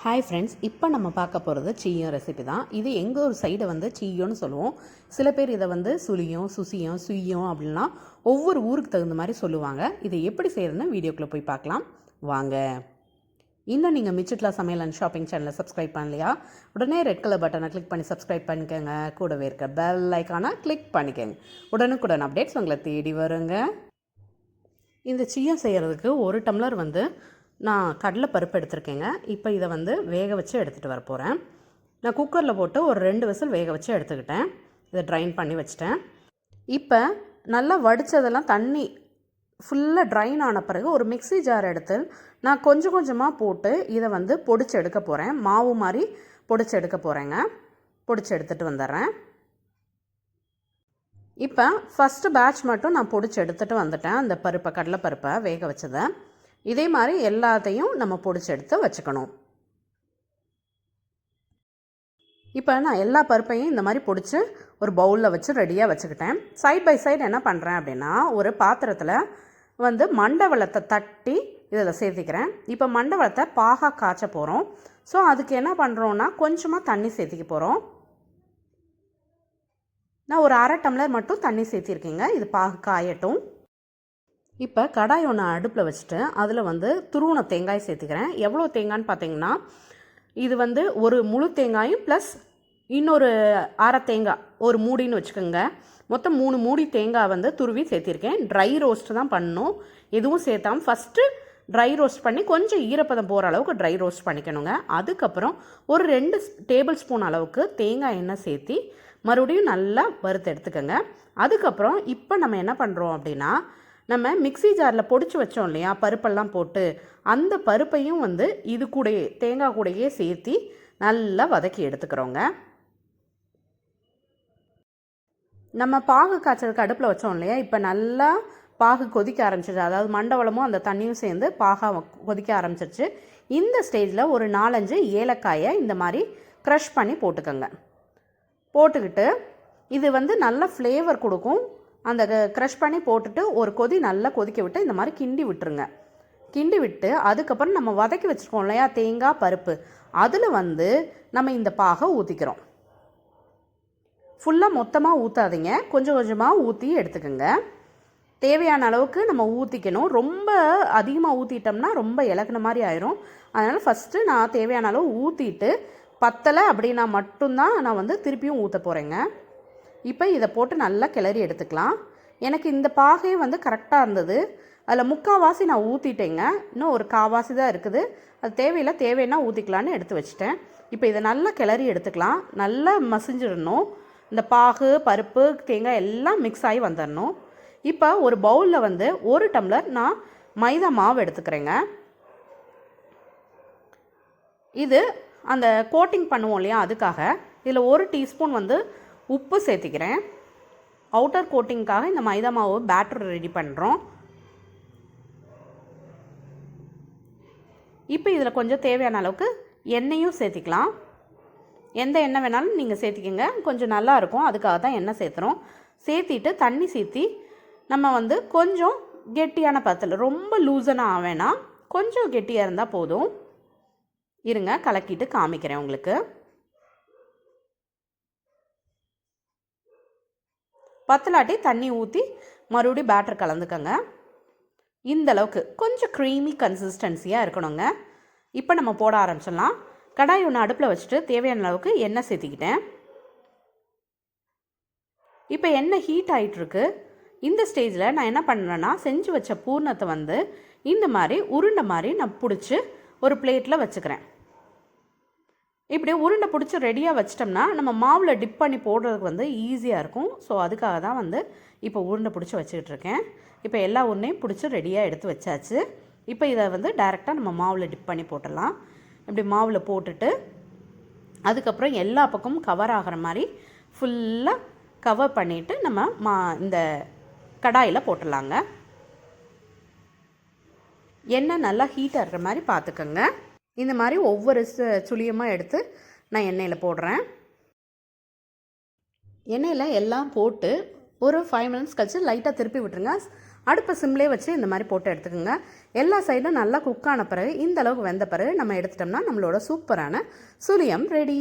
Hi friends இப்போ நம்ம பார்க்க போகிறது சீயம் ரெசிபி தான். இது எங்கள் ஒரு சைடை வந்து சீயோன்னு சொல்லுவோம். சில பேர் இதை வந்து சுழியம் சுசியம் சுய்யம் அப்படின்லாம் ஒவ்வொரு ஊருக்கு தகுந்த மாதிரி சொல்லுவாங்க. இதை எப்படி செய்யறதுன்னு வீடியோக்குள்ளே போய் பார்க்கலாம். வாங்க. இன்னும் நீங்கள் மிச்சிட்லா சமையல் அண்ட் ஷாப்பிங் சேனலை சப்ஸ்கிரைப் பண்ணலையா? உடனே ரெட் கலர் பட்டனை கிளிக் பண்ணி சப்ஸ்கிரைப் பண்ணிக்கோங்க. கூடவே இருக்க பெல் ஐக்கானை கிளிக் பண்ணிக்கோங்க. உடனுக்குடன் அப்டேட்ஸ் உங்களை தேடி வருங்க. இந்த சீயம் செய்கிறதுக்கு ஒரு டம்ளர் வந்து நான் கடலை பருப்பு எடுத்திருக்கேங்க. இப்போ இதை வந்து வேக வச்சு எடுத்துகிட்டு வர போகிறேன் நான் குக்கரில் போட்டு ஒரு ரெண்டு விசில் வேக வச்சு எடுத்துக்கிட்டேன். இதை ட்ரைன் பண்ணி வச்சிட்டேன். இப்போ நல்லா வடித்ததெல்லாம் தண்ணி ஃபுல்லாக ட்ரைன் ஆன பிறகு ஒரு மிக்ஸி ஜார் எடுத்து நான் கொஞ்சம் கொஞ்சமாக போட்டு இதை வந்து பொடிச்சு எடுக்க போகிறேன் மாவு மாதிரி பொடிச்சு எடுக்க போகிறேங்க பொடிச்சு எடுத்துகிட்டு வந்துடுறேன். இப்போ ஃபஸ்ட்டு பேட்ச் மட்டும் நான் பொடிச்சு எடுத்துகிட்டு வந்துட்டேன். அந்த பருப்பை கடலைப்பருப்பை வேக வச்சதை. இதே மாதிரி எல்லாத்தையும் நம்ம பொடிச்சு எடுத்து வச்சுக்கணும். இப்போ நான் எல்லா பருப்பையும் இந்த மாதிரி பிடிச்சி ஒரு பவுலில் வச்சு ரெடியாக வச்சுக்கிட்டேன். சைட் பை சைடு என்ன பண்ணுறேன் அப்படின்னா ஒரு பாத்திரத்தில் வந்து மண்டவளத்தை தட்டி இதில் சேர்த்திக்கிறேன். இப்போ மண்டவளத்தை பாகா காய்ச்ச போகிறோம் ஸோ அதுக்கு என்ன பண்ணுறோன்னா கொஞ்சமாக தண்ணி சேர்த்திக்க போகிறோம் நான் ஒரு அரை டம்ளர் மட்டும் தண்ணி சேர்த்திருக்கேங்க. இது பாகு காயட்டும். இப்போ கடாய் ஒன்று அடுப்பில் வச்சுட்டு அதில் வந்து துருவன தேங்காய் சேர்த்துக்கிறேன். எவ்வளோ தேங்காய்ன்னு பார்த்தீங்கன்னா இது வந்து ஒரு முழு தேங்காயும் ப்ளஸ் இன்னொரு அரை தேங்காய் ஒரு மூடின்னு வச்சுக்கோங்க. மொத்தம் மூணு மூடி தேங்காய் வந்து துருவி சேர்த்திருக்கேன். ட்ரை ரோஸ்ட் தான் பண்ணணும். எதுவும் சேர்த்தாமல் ஃபஸ்ட்டு ட்ரை ரோஸ்ட் பண்ணி கொஞ்சம் ஈரப்பதம் போகிற அளவுக்கு ட்ரை ரோஸ்ட் பண்ணிக்கணுங்க. அதுக்கப்புறம் ஒரு ரெண்டு டேபிள் ஸ்பூன் அளவுக்கு தேங்காய் எண்ணெய் சேர்த்தி மறுபடியும் நல்லா வறுத்து எடுத்துக்கோங்க. அதுக்கப்புறம் இப்போ நம்ம என்ன பண்ணுறோம் அப்படின்னா நம்ம மிக்ஸி ஜாரில் பொடிச்சு வச்சோம் இல்லையா? பருப்பெல்லாம் போட்டு அந்த பருப்பையும் வந்து இது கூடயே தேங்காய் கூடையே சேர்த்தி நல்லா வதக்கி எடுத்துக்கிறோங்க. நம்ம பாகு காய்ச்சலுக்கு அடுப்பில் வச்சோம் இல்லையா? இப்போ நல்லா பாகு கொதிக்க ஆரம்பிச்சிருச்சு. அதாவது மண்டவளமும் அந்த தண்ணியும் சேர்ந்து பாகா கொதிக்க ஆரம்பிச்சிருச்சு. இந்த ஸ்டேஜில் ஒரு நாலஞ்சு ஏலக்காயை இந்த மாதிரி க்ரஷ் பண்ணி போட்டுக்கோங்க. போட்டுக்கிட்டு இது வந்து நல்ல ஃப்ளேவர் கொடுக்கும். அந்த க்ரஷ் பண்ணி போட்டுட்டு ஒரு கொதி நல்லா கொதிக்க விட்டு இந்த மாதிரி கிண்டி விட்டுருங்க. கிண்டி விட்டு அதுக்கப்புறம் நம்ம வதக்கி வச்சுருக்கோம் இல்லையா? தேங்காய் பருப்பு. அதில் வந்து நம்ம இந்த பாகை ஊற்றிக்கிறோம் ஃபுல்லாக மொத்தமாக ஊற்றாதீங்க கொஞ்சம் கொஞ்சமாக ஊற்றி எடுத்துக்கோங்க. தேவையான அளவுக்கு நம்ம ஊற்றிக்கணும் ரொம்ப அதிகமாக ஊற்றிட்டோம்னா ரொம்ப இலக்குன மாதிரி ஆயிரும். அதனால் ஃபஸ்ட்டு நான் தேவையான அளவு ஊற்றிட்டு பத்தலை அப்படின்னா மட்டும்தான் நான் வந்து திருப்பியும் ஊற்ற போகிறேங்க இப்போ இதை போட்டு நல்லா கிளறி எடுத்துக்கலாம். எனக்கு இந்த பாகை வந்து கரெக்டாக இருந்தது. அதில் முக்கால்வாசி நான் ஊற்றிட்டேங்க இன்னும் ஒரு காவாசி தான் இருக்குது. அது தேவையில்லை தேவைன்னா ஊற்றிக்கலான்னு எடுத்து வச்சுட்டேன். இப்போ இதை நல்லா கிளறி எடுத்துக்கலாம். நல்லா மசிஞ்சிடணும். இந்த பாகு பருப்பு தேங்காய் எல்லாம் மிக்ஸ் ஆகி வந்துடணும். இப்போ ஒரு பவுலில் வந்து ஒரு டம்ளர் நான் மைதா மாவு எடுத்துக்கிறேங்க. இது அந்த கோட்டிங் பண்ணுவோம் இல்லையா அதுக்காக. இதில் ஒரு டீஸ்பூன் வந்து உப்பு சேர்த்திக்கிறேன். அவுட்டர் கோட்டிங்க்காக இந்த மைதா மாவு பேட்டர் ரெடி பண்ணுறோம் இப்போ இதில் கொஞ்சம் தேவையான அளவுக்கு எண்ணெயும் சேர்த்திக்கலாம். எந்த எண்ணெய் வேணாலும் நீங்கள் சேர்த்திக்கங்க. கொஞ்சம் நல்லா இருக்கும். அதுக்காக தான் எண்ணெய் சேர்த்துறோம். சேர்த்திட்டு தண்ணி சேர்த்தி நம்ம வந்து கொஞ்சம் கெட்டியான பத்தில் ரொம்ப லூசனாக வேணாம். கொஞ்சம் கெட்டியாக இருந்தால் போதும். இருங்க கலக்கிட்டு காமிக்கிறேன் உங்களுக்கு. பத்தலாட்டி தண்ணி ஊற்றி மறுபடியும் பேட்டர் கலந்துக்கங்க. இந்த அளவுக்கு கொஞ்சம் க்ரீமி கன்சிஸ்டன்சியாக இருக்கணுங்க. இப்போ நம்ம போட ஆரம்பிச்சிடலாம். கடாய் ஒன்று அடுப்பில் வச்சுட்டு தேவையான அளவுக்கு எண்ணெய் சேர்த்திக்கிட்டேன். இப்போ எண்ணெய் ஹீட் ஆகிட்டுருக்கு இந்த ஸ்டேஜில் நான் என்ன பண்ணுறேன்னா செஞ்சு வச்ச பூர்ணத்தை வந்து இந்த மாதிரி உருண்டை மாதிரி நான் பிடிச்சி ஒரு பிளேட்டில் வச்சுக்கிறேன். இப்படி உருண்டை பிடிச்சி ரெடியாக வச்சிட்டோம்னா நம்ம மாவில் டிப் பண்ணி போடுறதுக்கு வந்து ஈஸியாக இருக்கும். ஸோ அதுக்காக தான் வந்து இப்போ உருண்டை பிடிச்சி வச்சுக்கிட்டு இருக்கேன். இப்போ எல்லா உருண்டையும் பிடிச்சி ரெடியாக எடுத்து வச்சாச்சு. இப்போ இதை வந்து டைரெக்டாக நம்ம மாவில் டிப் பண்ணி போட்டுடலாம். இப்படி மாவில் போட்டுட்டு அதுக்கப்புறம் எல்லா பக்கமும் கவர் ஆகிற மாதிரி ஃபுல்லாக கவர் பண்ணிவிட்டு நம்ம மா இந்த கடாயில் போட்டுடலாங்க. எண்ணெய் நல்லா ஹீட் ஆகிற மாதிரி பார்த்துக்கோங்க. இந்த மாதிரி ஒவ்வொரு சுழியமாக எடுத்து நான் எண்ணெயில் போடுறேன். எண்ணெயில் எல்லாம் போட்டு ஒரு ஃபைவ் மினிட்ஸ் கழிச்சு லைட்டாக திருப்பி விட்டுருங்க. அடுப்பை சிம்லேயே வச்சு இந்த மாதிரி போட்டு எடுத்துக்கோங்க. எல்லா சைடும் நல்லா குக் ஆன பிறகு இந்த அளவுக்கு வெந்த பிறகு நம்ம எடுத்துட்டோம்னா நம்மளோட சூப்பரான சுழியம் ரெடி